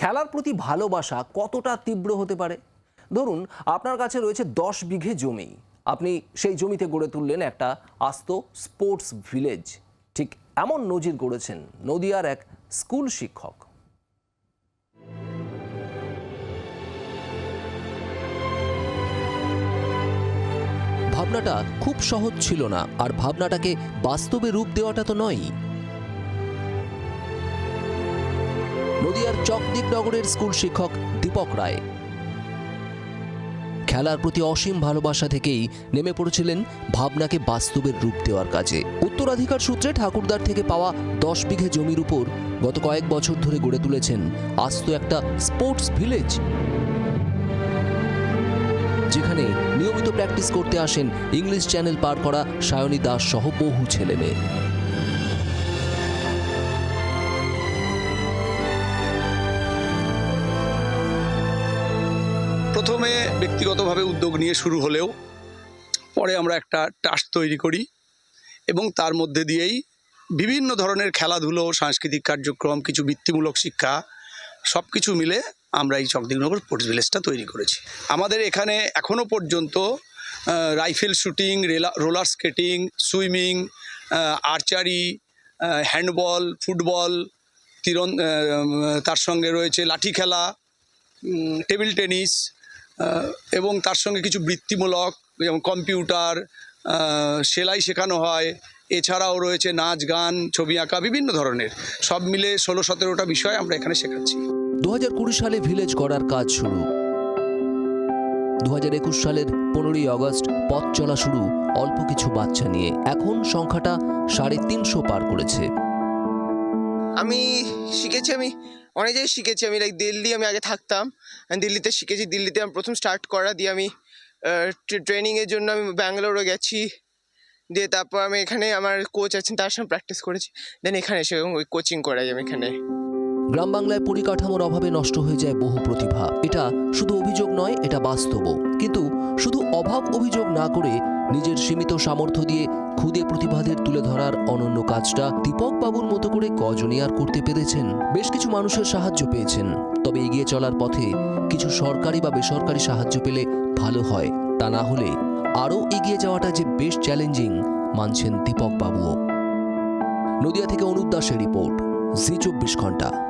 খেলার প্রতি ভালোবাসা কতটা তীব্র হতে পারে? ধরুন, আপনার কাছে রয়েছে দশ বিঘে জমি। আপনি সেই জমিতে গড়ে তুললেন একটা আস্ত স্পোর্টস ভিলেজ। ঠিক এমন নজির গড়েছেন নদিয়ার এক স্কুল শিক্ষক। ভাবনাটা খুব সহজ ছিল না, আর ভাবনাটাকে বাস্তবে রূপ দেওয়াটা তো নয় নদিয়ার চকদ্বীপ নগরের স্কুল শিক্ষক দীপক রায়। খেলার প্রতি অসীম ভালোবাসা থেকেই নেমে পড়েছিলেন ভাবনাকে বাস্তবের রূপ দেওয়ার কাজে। উত্তরাধিকার সূত্রে ঠাকুরদার থেকে পাওয়া দশ বিঘে জমির উপর গত কয়েক বছর ধরে গড়ে তুলেছেন আস্ত একটা স্পোর্টস ভিলেজ। যেখানে নিয়মিত প্র্যাকটিস করতে আসেন ইংলিশ চ্যানেল পার করা সায়নী দাস সহ বহু ছেলে মেয়ে প্রথমে ব্যক্তিগতভাবে উদ্যোগ নিয়ে শুরু হলেও পরে আমরা একটা ট্রাস্ট তৈরি করি এবং তার মধ্যে দিয়েই বিভিন্ন ধরনের খেলাধুলো, সাংস্কৃতিক কার্যক্রম, কিছু বৃত্তিমূলক শিক্ষা সব কিছু মিলে আমরা এই চকদিনগর স্পোর্টস ভিলেজটা তৈরি করেছি। আমাদের এখানে এখনও পর্যন্ত rifle shooting, রেলা, roller skating, swimming archery handball, football, তীরন তার সঙ্গে রয়েছে লাঠি খেলা টেবিল টেনিস এবং তার সঙ্গে কিছু বৃত্তিমূলক, যেমন কম্পিউটার সেলাই শেখানো হয়। এছাড়াও রয়েছে নাচ, গান, ছবি আঁকা, বিভিন্ন ধরনের। সব মিলে ষোলো সতেরোটা বিষয় আমরা এখানে শেখাচ্ছি। দু হাজার কুড়ি সালে ভিলেজ গড়ার কাজ শুরু। দু হাজার একুশ সালের পনেরোই আগস্ট পথ চলা শুরু অল্প কিছু বাচ্চা নিয়ে। এখন সংখ্যাটা সাড়ে তিনশো পার করেছে। আমি শিখেছি, আমি অনেক জায়গায় শিখেছি। আমি লাইক দিল্লি আমি আগে থাকতাম। দিল্লিতে শিখেছি, দিল্লিতে আমি প্রথম স্টার্ট করা দিয়ে আমি ট্রেনিংয়ের জন্য আমি ব্যাঙ্গালোরও গেছি। দিয়ে তারপর আমি এখানে আমার কোচ আছেন, তার সঙ্গে প্র্যাকটিস করেছি। দেন এখানে এসে ওই কোচিং করাই আমি এখানে। গ্রাম বাংলায় পরিকাঠামোর অভাবে নষ্ট হয়ে যায় বহু প্রতিভা। এটা শুধু অভিযোগ নয়, এটা বাস্তব কিন্তু শুধু অভাব অভিযোগ না করে নিজের সীমিত সামর্থ্য দিয়ে খুদে প্রতিভাদের তুলে ধরার অনন্য কাজটা দীপক বাবুর মতো করে কজনই আর করতে পেরেছেন। বেশ কিছু মানুষের সাহায্য পেয়েছেন। তবে এগিয়ে চলার পথে কিছু সরকারি বা বেসরকারি সাহায্য পেলে ভালো হয়। তা না হলে আরও এগিয়ে যাওয়াটা যে বেশ চ্যালেঞ্জিং, মানছেন দীপক বাবুও। নদিয়া থেকে অনুপ দাসের রিপোর্ট, জি চব্বিশ ঘণ্টা।